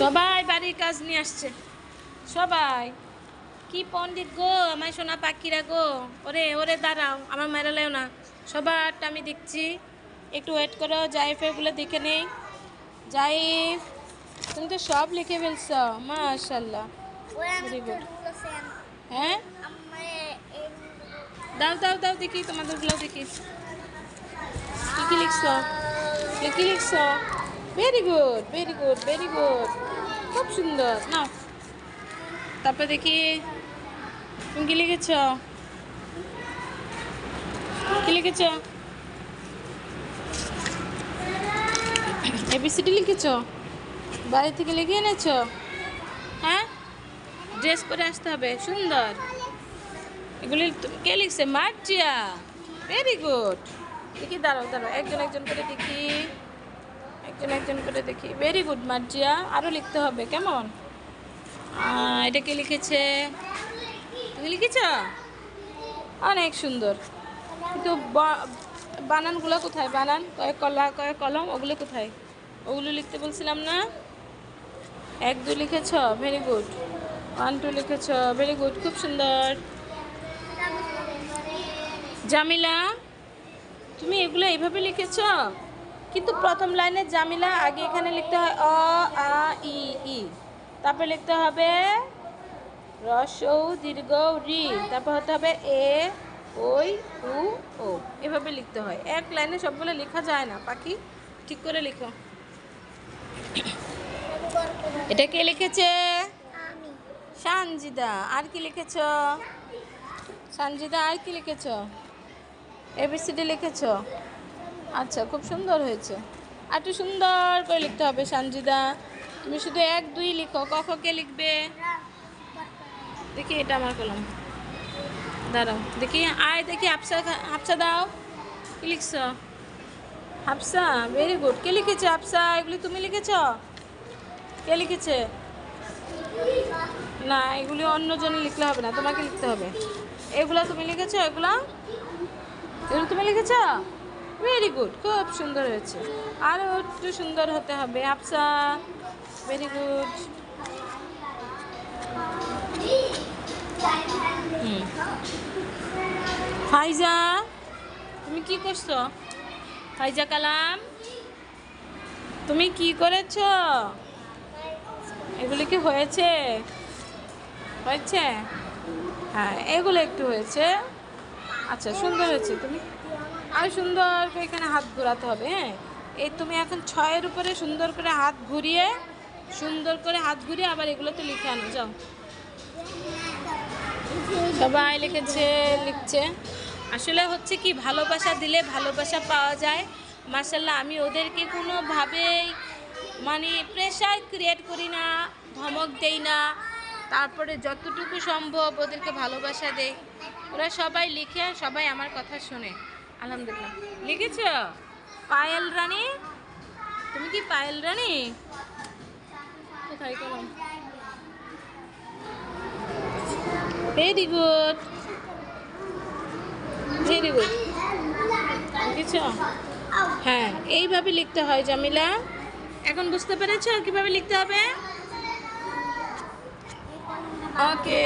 সবাই বাড়ির কাজ নিয়ে আসছে। সবাই। কি পণ্ডিত গো আমায় সোনা পাখিরা গো। ওরে ওরে দাঁড়াও আমার মেরালেও না। সবারটা আমি দেখছি। একটু ওয়েট করো জাইফেরগুলো দেখে নেই। জাইফ তুমি তো সব লিখে ফেলছ মাশাল্লাহ হ্যাঁ? দাও দাও দাও দেখি তোমাদেরগুলো দেখি। কি কি লিখছ? কি কি লিখছ? Very good very good very good খুব সুন্দর। নাও। তারপর দেখি, তুমি কি লিখেছ? কি লিখেছ? এবিসিডি লিখেছ? বাড়ি থেকে লিখে এনেছ? হ্যাঁ? ড্রেস পরে আসতে হবে। সুন্দর। এগুলি কে লিখছে? মার্জিয়া। ভেরি গুড দেখি, দাঁড়াও দাঁড়াও। একজন একজন করে দেখি। একজন একজন করে দেখি। Very good Marzia. আরও লিখতে হবে, কেমন? এটা কে লিখেছে? তুমি লিখেছ? অনেক সুন্দর। কিন্তু বানানগুলো কোথায়? বানান, কয়েক কলা, কয়েক কলম, ওগুলো কোথায়? ওগুলো লিখতে বলছিলাম না। এক দু লিখেছ? ভেরি গুড ওয়ান টু লিখেছ? ভেরি গুড খুব সুন্দর। জামিলা, তুমি এগুলো এইভাবে লিখেছ? কিন্তু প্রথম লাইনে জামিলা আগে এখানে লিখতে হয় অ আ ই ই। তারপরে লিখতে হবে রসৌ দীর্ঘ রি। তারপর হতে হবে এ ওই উ ও। এভাবে লিখতে হয়। এক লাইনে সবগুলো লেখা যায় না। পাখি ঠিক করে লিখো। এটা কে লিখেছে? সানজিদা। আর কি লিখেছ? সানজিদা আর কি লিখেছ? এবিসিডি লিখেছ? আচ্ছা খুব সুন্দর হয়েছে। আর একটু সুন্দর করে লিখতে হবে, সানজিদা। তুমি শুধু এক, দুই লিখো, ক, খ, কে লিখবে? দেখি এটা আমার কলম। দাঁড়াও, দেখি, আয় দেখি, হাফসা হাফসা দাও। কি লিখছ? হাফসা ভেরি গুড কে লিখেছে হাফসা? এগুলি তুমি লিখেছ? কে লিখেছে? না, এগুলি অন্যজনে লিখলে হবে না, তোমাকে লিখতে হবে। এগুলো তুমি লিখেছ, এগুলো? এগুলো তুমি লিখেছ? ভেরি গুড খুব সুন্দর হয়েছে। আরও একটু সুন্দর হতে হবে। আফসা ভেরি গুড ফাইজা, তুমি কি করছ? ফাইজা কালাম, তুমি কি করেছ? এগুলি কি হয়েছে? হয়েছে? হ্যাঁ এগুলো একটু হয়েছে। আচ্ছা সুন্দর হয়েছে। তুমি আর সুন্দর করে এখানে হাত ঘোরাতে হবে হ্যাঁ? এই তুমি এখন ছয়ের উপরে সুন্দর করে হাত ঘুরিয়ে, সুন্দর করে হাত ঘুরিয়ে আবার এগুলোতে লিখে আনো, যাও। সবাই লিখেছে, লিখছে। আসলে হচ্ছে কি, ভালোবাসা দিলে ভালোবাসা পাওয়া যায়। মার্শাল্লাহ আমি ওদেরকে কোনোভাবেই মানে প্রেশার ক্রিয়েট করি না, ধমক দেই না। তারপরে যতটুকু সম্ভব ওদেরকে ভালোবাসা দেই। ওরা সবাই লিখে, সবাই আমার কথা শোনে। আলহামদুলিল্লাহ। লিখেছ? পায়েল রানী? তুমি কি পায়েল রানী? কোথায় কলম ভেরি গুড। Very good. লিখেছ? হ্যাঁ এইভাবে লিখতে হয় জামিলা। এখন বুঝতে পেরেছ কীভাবে লিখতে হবে? ওকে।